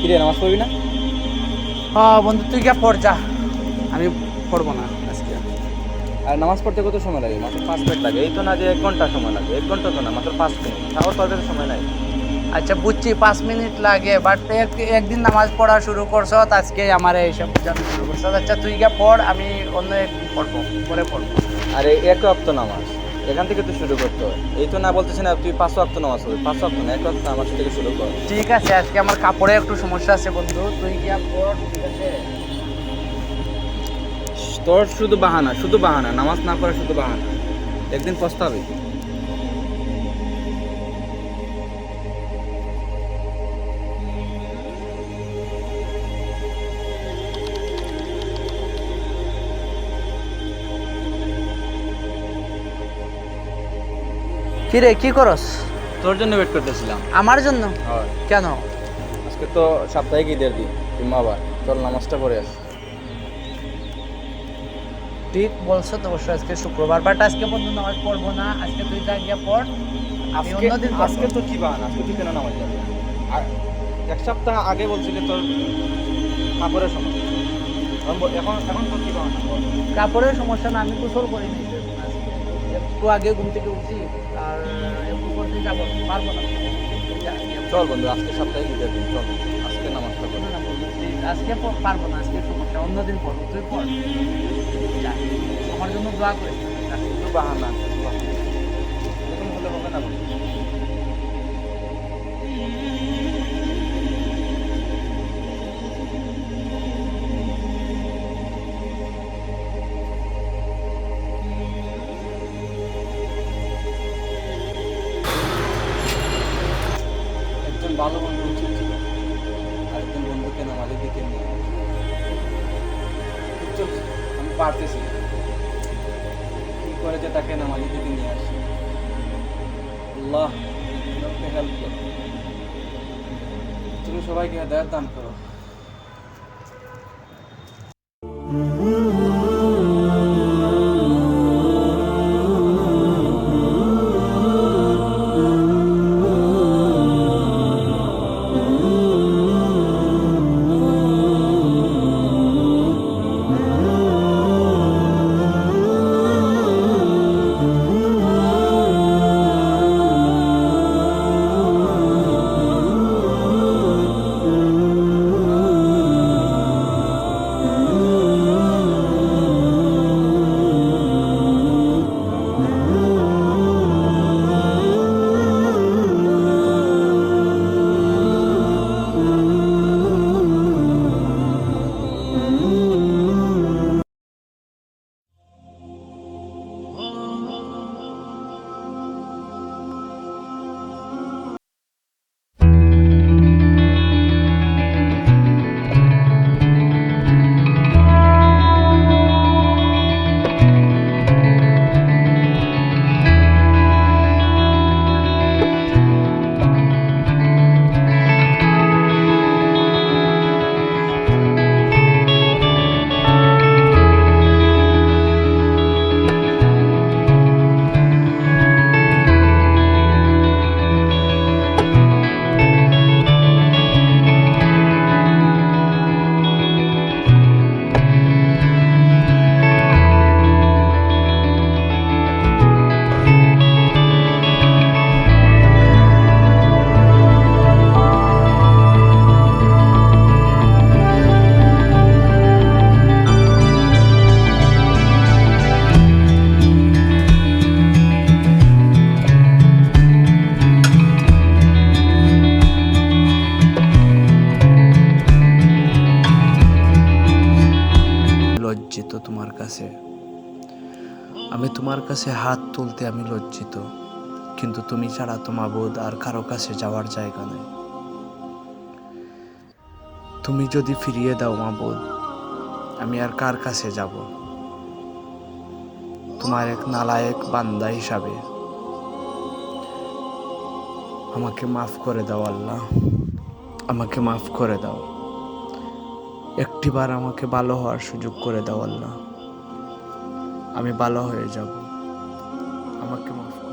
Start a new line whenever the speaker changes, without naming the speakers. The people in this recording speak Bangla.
কি রে নামাজ পড়বি না?
হ্যাঁ বন্ধু তুই গিয়ে পড় যা। আমি পড়ব না আজকে।
আর নামাজ পড়তে কত সময় লাগে? মাত্র পাঁচ মিনিট লাগে। এই তো না যে এক ঘণ্টা সময় লাগে। এক ঘণ্টা তো না মাত্র পাঁচ মিনিট। তাও তোদের সময় নাই।
আচ্ছা বুঝছি পাঁচ মিনিট লাগে। বাট একদিন নামাজ পড়া শুরু করছ আজকে আমার এইসব জানা শুরু করছ। আচ্ছা তুই গিয়ে পড় আমি অন্য একদিন পড়ব পরে পড়ব।
আর এক অক্ত নামাজ। এখান থেকে তো শুরু করতে হয়। এই তো না বলতেছি না তুই পাঁচ অক্ট নামাজ পড়বি। পাঁচ অক্ট না এক অক্ত নামাজ থেকে শুরু কর।
ঠিক আছে আজকে আমার কাপড়ে একটু সমস্যা আছে বন্ধু। তুই কি ঠিক আছে।
তোর শুধু বাহানা শুধু বাহানা। নামাজ না পড়া শুধু বাহানা। একদিন পস্তাবি।
কি রে কি করস?
তোর জন্য ওয়েট করতেছিলাম।
আমার জন্য?
হয়।
কেন?
আজকে তো সাপ্তাহিক ঈদের দিন জুম্মাবার চল নামাজটা পড়ে আস।
ঠিক বলছো তো অবশ্যই আজকে শুক্রবার বাট আজকে বন্ধু নামাজ পড়ব না আজকে তুই যা গিয়া পড় আমি
আজকে
অন্যদিন
আজকে তো কি বাহানা আজকে তুই কেন নামাজ যাবি আর এক সপ্তাহ আগে বলছিলি তোর কাপড়ের সমস্যা। এখন এখন তোর কি বল।
কাপড়ের সমস্যা না আমি গোসল করি নি আজকে। একটু আগে ঘুম থেকে উঠছি আর একটু করতে যাব পারব না।
চল বন্ধু আজকে সপ্তাহে ঈদের দিন চল আজকে নামাজটা পড়ে
না, আজকে পারব না আজকে সমস্যা অন্যদিন পড়ব তুই পড় আমার জন্য দোয়া করে।
শুধু বাহানা ভালো বন্ধু ছিল। আরেকজন বন্ধুকে নামাজের দিকে নিয়ে। আমি পারতেছি কি করে যে তাকে নামাজের দিকে নিয়ে আসি? আল্লাহ হেল্প তুমি সবাইকে হেদায়ত দান করো।
লজ্জিত আমি তোমার কাছে হাত তুলতে আমি লজ্জিত, কিন্তু তুমি ছাড়া তো বোধ আর কারও কাছে যাওয়ার জায়গা নেই। তুমি যদি ফিরিয়ে দাও মা বোধ আমি আর কার কাছে যাব? তোমার এক নালায়েক বান্দা হিসাবে। আমাকে মাফ করে দাও আল্লাহ, আমাকে মাফ করে দাও। একটিবার আমাকে ভালো হওয়ার সুযোগ করে দাও আল্লাহ। আমি ভালো হয়ে যাব। আমাকে মাফ